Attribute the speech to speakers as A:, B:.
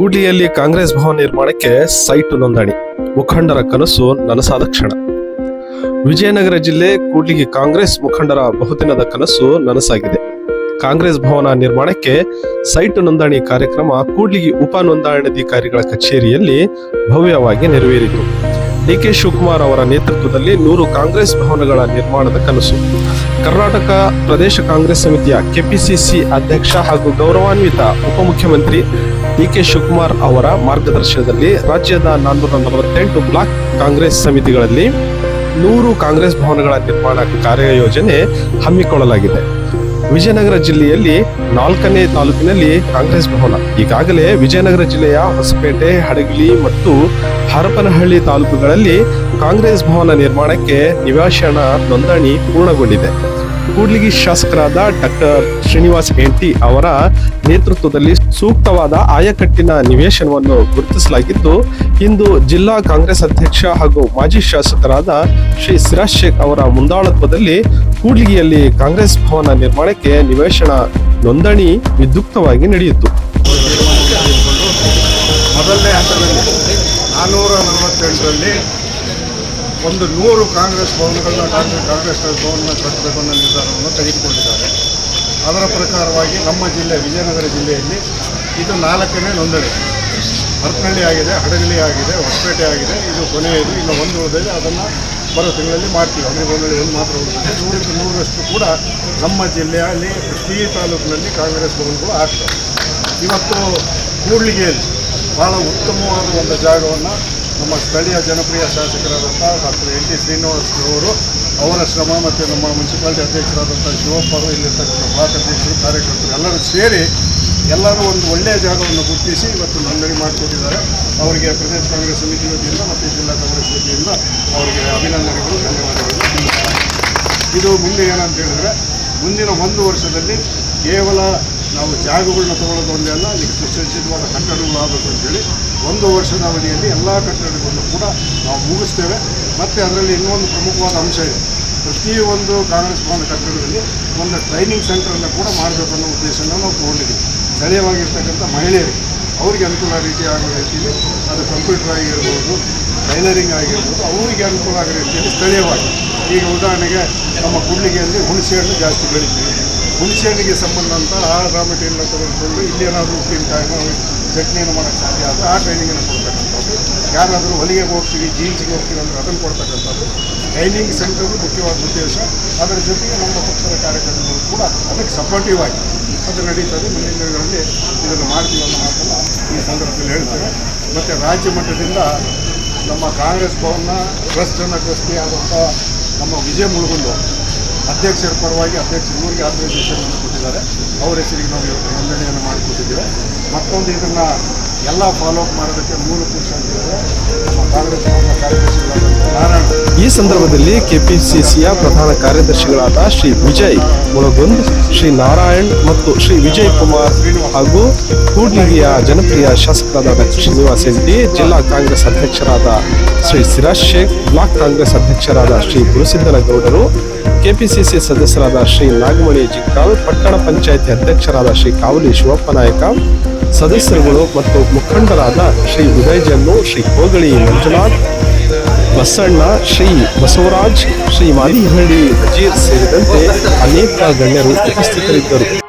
A: ಕೂಡ್ಲಿಯಲ್ಲಿ ಕಾಂಗ್ರೆಸ್ ಭವನ ನಿರ್ಮಾಣಕ್ಕೆ ಸೈಟ್ ನೋಂದಣಿ. ಮುಖಂಡರ ಕನಸು ನನಸಾದ ಕ್ಷಣ. ವಿಜಯನಗರ ಜಿಲ್ಲೆ ಕೂಡ್ಲಿಗಿ ಕಾಂಗ್ರೆಸ್ ಮುಖಂಡರ ಬಹುದಿನದ ಕನಸು ನನಸಾಗಿದೆ. ಕಾಂಗ್ರೆಸ್ ಭವನ ನಿರ್ಮಾಣಕ್ಕೆ ಸೈಟ್ ನೋಂದಣಿ ಕಾರ್ಯಕ್ರಮ ಕೂಡ್ಲಿಗಿ ಉಪ ನೋಂದಣಾಧಿಕಾರಿಗಳ ಕಚೇರಿಯಲ್ಲಿ ಭವ್ಯವಾಗಿ ನೆರವೇರಿತು. ಡಿಕೆ ಶಿವಕುಮಾರ್ ಅವರ ನೇತೃತ್ವದಲ್ಲಿ ನೂರು ಕಾಂಗ್ರೆಸ್ ಭವನಗಳ ನಿರ್ಮಾಣದ ಕನಸು. ಕರ್ನಾಟಕ ಪ್ರದೇಶ ಕಾಂಗ್ರೆಸ್ ಸಮಿತಿಯ ಕೆಪಿಸಿಸಿ ಅಧ್ಯಕ್ಷ ಹಾಗೂ ಗೌರವಾನ್ವಿತ ಉಪಮುಖ್ಯಮಂತ್ರಿ ಡಿಕೆ ಶಿವಕುಮಾರ್ ಅವರ ಮಾರ್ಗದರ್ಶನದಲ್ಲಿ ರಾಜ್ಯದ ನಾನ್ನೂರ ನಲವತ್ತೆಂಟು ಬ್ಲಾಕ್ ಕಾಂಗ್ರೆಸ್ ಸಮಿತಿಗಳಲ್ಲಿ ನೂರು ಕಾಂಗ್ರೆಸ್ ಭವನಗಳ ನಿರ್ಮಾಣ ಕಾರ್ಯಯೋಜನೆ ಹಮ್ಮಿಕೊಳ್ಳಲಾಗಿದೆ. ವಿಜಯನಗರ ಜಿಲ್ಲೆಯಲ್ಲಿ ನಾಲ್ಕನೇ ತಾಲೂಕಿನಲ್ಲಿ ಕಾಂಗ್ರೆಸ್ ಭವನ. ಈಗಾಗಲೇ ವಿಜಯನಗರ ಜಿಲ್ಲೆಯ ಹೊಸಪೇಟೆ, ಹಡಗಲಿ ಮತ್ತು ಹರಪನಹಳ್ಳಿ ತಾಲೂಕುಗಳಲ್ಲಿ ಕಾಂಗ್ರೆಸ್ ಭವನ ನಿರ್ಮಾಣಕ್ಕೆ ನಿವೇಶನ ನೋಂದಣಿ ಪೂರ್ಣಗೊಂಡಿದೆ. ಕೂಡ್ಲಿಗಿ ಶಾಸಕರಾದ ಡಾಕ್ಟರ್ ಶ್ರೀನಿವಾಸ್ ಹೆಂಟಿ ಅವರ ನೇತೃತ್ವದಲ್ಲಿ ಸೂಕ್ತವಾದ ಆಯಕಟ್ಟಿನ ನಿವೇಶನವನ್ನು ಗುರುತಿಸಲಾಗಿದ್ದು, ಇಂದು ಜಿಲ್ಲಾ ಕಾಂಗ್ರೆಸ್ ಅಧ್ಯಕ್ಷ ಹಾಗೂ ಮಾಜಿ ಶಾಸಕರಾದ ಶ್ರೀ ಸಿರಾಜ್ ಶೇಖ್ ಅವರ ಮುಂದಾಳತ್ವದಲ್ಲಿ ಕೂಡ್ಲಿಗಿಯಲ್ಲಿ ಕಾಂಗ್ರೆಸ್ ಭವನ ನಿರ್ಮಾಣಕ್ಕೆ ನಿವೇಶನ ನೋಂದಣಿ ವಿದ್ಯುಕ್ತವಾಗಿ ನಡೆಯಿತು.
B: ಮೊದಲನೇ ಹಂತದಲ್ಲಿ ನಾನ್ನೂರ ನಲವತ್ತೆಂಟರಲ್ಲಿ ಒಂದು ನೂರು ಕಾಂಗ್ರೆಸ್ ಭವನಗಳನ್ನ ಕಾಂಗ್ರೆಸ್ ಕಾಂಗ್ರೆಸ್ ಭವನ ಕಟ್ಟಬೇಕು ಅನ್ನೋ ನಿರ್ಧಾರವನ್ನು ತೆಗೆದುಕೊಂಡಿದ್ದಾರೆ. ಅದರ ಪ್ರಕಾರವಾಗಿ ನಮ್ಮ ಜಿಲ್ಲೆ, ವಿಜಯನಗರ ಜಿಲ್ಲೆಯಲ್ಲಿ ಇದು ನಾಲ್ಕನೇ ನೋಂದಣಿ. ಹರಪನಹಳ್ಳಿ ಆಗಿದೆ, ಹಡಗಲಿ ಆಗಿದೆ, ಹೊಸಪೇಟೆ ಆಗಿದೆ, ಇದು ಕೊನೆಯದು, ಇನ್ನು ಒಂದು ಉಳಿದಿದೆ, ಅದನ್ನು ಬರೋ ತಿಂಗಳಲ್ಲಿ ಮಾಡ್ತೀವಿ. ಅಂದರೆ ಒಂದು ಒಂದು ಮಾತ್ರ ಉಳಿದಿದೆ. ನೂರಕ್ಕೆ ನೂರಷ್ಟು ಕೂಡ ನಮ್ಮ ಜಿಲ್ಲೆಯಲ್ಲಿ ಪ್ರತಿ ತಾಲೂಕಿನಲ್ಲಿ ಕಾಂಗ್ರೆಸ್ ಭವನಗಳು ಆಗ್ತವೆ. ಇವತ್ತು ಕೂಡ್ಲಿಗೆಯಲ್ಲಿ ಭಾಳ ಉತ್ತಮವಾದ ಒಂದು ಜಾಗವನ್ನು ನಮ್ಮ ಸ್ಥಳೀಯ ಜನಪ್ರಿಯ ಶಾಸಕರಾದಂಥ ಡಾಕ್ಟರ್ ಎನ್ ಟಿ ಶ್ರೀನಿವಾಸ್ ಅವರು ಅವರ ಶ್ರಮ ಮತ್ತು ನಮ್ಮ ಮುನ್ಸಿಪಾಲಿಟಿ ಅಧ್ಯಕ್ಷರಾದಂಥ ಶಿವಪ್ಪ ಅವರು ಇಲ್ಲಿರ್ತಕ್ಕಂಥ ಬ್ಲಾಕ್ ಅಧ್ಯಕ್ಷರು ಕಾರ್ಯಕರ್ತರು ಎಲ್ಲರೂ ಸೇರಿ ಎಲ್ಲರೂ ಒಂದು ಒಳ್ಳೆಯ ಜಾಗವನ್ನು ಗುರುತಿಸಿ ಇವತ್ತು ನೋಂದಣಿ ಮಾಡಿಕೊಟ್ಟಿದ್ದಾರೆ ಅವರಿಗೆ ಪ್ರದೇಶ ಕಾಂಗ್ರೆಸ್ ಸಮಿತಿ ವತಿಯಿಂದ ಮತ್ತು ಜಿಲ್ಲಾ ಕಾಂಗ್ರೆಸ್ ವತಿಯಿಂದ ಅವರಿಗೆ ಅಭಿನಂದನೆಗಳು, ಧನ್ಯವಾದಗಳು. ಇದು ಮುಂದೆ ಏನಂತ ಹೇಳಿದ್ರೆ, ಮುಂದಿನ ಒಂದು ವರ್ಷದಲ್ಲಿ ಕೇವಲ ನಾವು ಜಾಗಗಳನ್ನ ತಗೊಳ್ಳೋದು ಅಲ್ಲ ಈಗ ಸುಸಜ್ಜಿತವಾದ ಕಟ್ಟಡಗಳು ಆಗಬೇಕು ಅಂತೇಳಿ ಒಂದು ವರ್ಷದ ಅವಧಿಯಲ್ಲಿ ಎಲ್ಲ ಕಟ್ಟಡಗಳನ್ನು ಕೂಡ ನಾವು ಮುಗಿಸ್ತೇವೆ. ಮತ್ತು ಅದರಲ್ಲಿ ಇನ್ನೊಂದು ಪ್ರಮುಖವಾದ ಅಂಶ ಇದೆ. ಪ್ರತಿಯೊಂದು ಕಾಂಗ್ರೆಸ್ ಭವನ ಕಟ್ಟಡದಲ್ಲಿ ಒಂದು ಟ್ರೈನಿಂಗ್ ಸೆಂಟ್ರನ್ನು ಕೂಡ ಮಾಡಬೇಕು ಅನ್ನೋ ಉದ್ದೇಶನ ನಾವು ತೊಗೊಂಡಿದ್ದೀವಿ. ಸ್ಥಳೀಯವಾಗಿರ್ತಕ್ಕಂಥ ಮಹಿಳೆಯರಿಗೆ. ಅವರಿಗೆ ಅನುಕೂಲ ರೀತಿ ಆಗೋ ರೀತಿಯಲ್ಲಿ ಅದು ಕಂಪ್ಯೂಟರ್ ಆಗಿರ್ಬೋದು ಟೈಲರಿಂಗ್ ಆಗಿರ್ಬೋದು, ಅವರಿಗೆ ಅನುಕೂಲ ಆಗೋ ರೀತಿಯಲ್ಲಿ ಸ್ಥಳೀಯವಾಗಿ. ಈಗ ಉದಾಹರಣೆಗೆ ನಮ್ಮ ಕುಡ್ಲಿಗೆಯಲ್ಲಿ ಹುಣಸೆ ಹಣ್ಣು ಜಾಸ್ತಿ ಬೆಳಿತೀವಿ. ಹುಣಸೆ ಹಣ್ಣಿಗೆ ಸಂಬಂಧಂತ ಆ ರಾ ಮೆಟೀರಿಯಲ್ನ ತೆಗೆದುಕೊಂಡು ಇಲ್ಲಿ ಏನಾದರೂ ಉಪ್ಪಿನಕಾಯಿನೋ ಚಟ್ನಿಯನ್ನು ಮಾಡೋಕ್ಕೆ ಸಾಧ್ಯ ಆದರೆ ಆ ಟ್ರೈನಿಂಗನ್ನು ಕೊಡ್ತಕ್ಕಂಥದ್ದು. ಯಾರಾದರೂ ಹೊಲಿಗೆ ಹೋಗ್ತೀವಿ ಜೀನ್ಸ್ಗೆ ಹೋಗ್ತೀವಿ ಅಂದರೆ ಅದನ್ನು ಕೊಡ್ತಕ್ಕಂಥದ್ದು. ಟ್ರೈನಿಂಗ್ ಸೆಂಟರ್ ಮುಖ್ಯವಾದ ಉದ್ದೇಶ. ಅದರ ಜೊತೆಗೆ ನಮ್ಮ ಪಕ್ಷದ ಕಾರ್ಯಕರ್ತರು ಕೂಡ ಅದಕ್ಕೆ ಸಪೋರ್ಟಿವ್ ಆಗಿ ಅದು ನಡೀತದೆ. ಮುಂದಿನ ದಿನಗಳಲ್ಲಿ ಇದನ್ನು ಮಾಡ್ತೀವಿ ಅನ್ನೋ ಮಾತನ್ನು ಈ ಸಂದರ್ಭದಲ್ಲಿ ಹೇಳ್ತೇವೆ ಮತ್ತು ರಾಜ್ಯ ಮಟ್ಟದಿಂದ ನಮ್ಮ ಕಾಂಗ್ರೆಸ್ ಭವನ ಟ್ರಸ್ಟನ್ನು ಟ್ರಸ್ಟಿ ಆದಂಥ ನಮ್ಮ ವಿಜಯ ಮುಳುಗುಂದು ಅಧ್ಯಕ್ಷರ ಪರವಾಗಿ ಅಧ್ಯಕ್ಷ ಇವರಿಗೆ ಆಥರೈಸೇಷನ್ ಕೊಟ್ಟಿದ್ದಾರೆ. ಅವರ ಹೆಸರಿಗೆ ನಾವು ಇವತ್ತು ನೋಂದಣಿಯನ್ನು ಮಾಡಿಕೊಟ್ಟಿದ್ದೇವೆ. ಮತ್ತೊಂದು ಇದನ್ನು ಎಲ್ಲ ಫಾಲೋಅಪ್ ಮಾಡೋದಕ್ಕೆ ಮೂಲ ಪುರುಷ ಅಂತಿದ್ದಾರೆ ನಮ್ಮ ಕಾಂಗ್ರೆಸ್ ಕಾರ್ಯದರ್ಶಿಗಳಾದಂಥ
A: ಸಂದರ್ಭದಲ್ಲಿ ಕೆಪಿಸಿಸಿಯ ಪ್ರಧಾನ ಕಾರ್ಯದರ್ಶಿಗಳಾದ ಶ್ರೀ ವಿಜಯ್ ಮುಳಗುಂದ್, ಶ್ರೀ ನಾರಾಯಣ್ ಮತ್ತು ಶ್ರೀ ವಿಜಯ್ ಕುಮಾರ್ ಹಾಗೂ ಕೂಡ್ಲಿಗಿಯ ಜನಪ್ರಿಯ ಶಾಸಕರಾದ ಶ್ರೀನಿವಾಸ್ ಎಂಟಿ ಜಿಲ್ಲಾ ಕಾಂಗ್ರೆಸ್ ಅಧ್ಯಕ್ಷರಾದ ಶ್ರೀ ಸಿರಾಜ್ ಶೇಖ್, ಬ್ಲಾಕ್ ಕಾಂಗ್ರೆಸ್ ಅಧ್ಯಕ್ಷರಾದ ಶ್ರೀ ಗುರುಸಿದ್ದನಗೌಡರು, ಕೆಪಿಸಿಸಿ ಸದಸ್ಯರಾದ ಶ್ರೀ ನಾಗಮಣಿ ಜಿಕ್ಕಾಲ್, ಪಟ್ಟಣ ಪಂಚಾಯಿತಿ ಅಧ್ಯಕ್ಷರಾದ ಶ್ರೀ ಕಾವಲಿ ಶಿವಪ್ಪ ನಾಯಕ, ಸದಸ್ಯರುಗಳು ಮತ್ತು ಮುಖಂಡರಾದ ಶ್ರೀ ಉದಯ್ ಜನ್ನು, ಶ್ರೀ ಕೋಗಳಿ ಮಂಜುನಾಥ್ ಬಸಣ್ಣ ಶ್ರೀ ಬಸವರಾಜ್ ಶ್ರೀ ಮಾದಿಹಳ್ಳಿ ನಜೀರ್ ಸೇರಿದಂತೆ ಅನೇಕ ಗಣ್ಯರು ಉಪಸ್ಥಿತರಿದ್ದರು.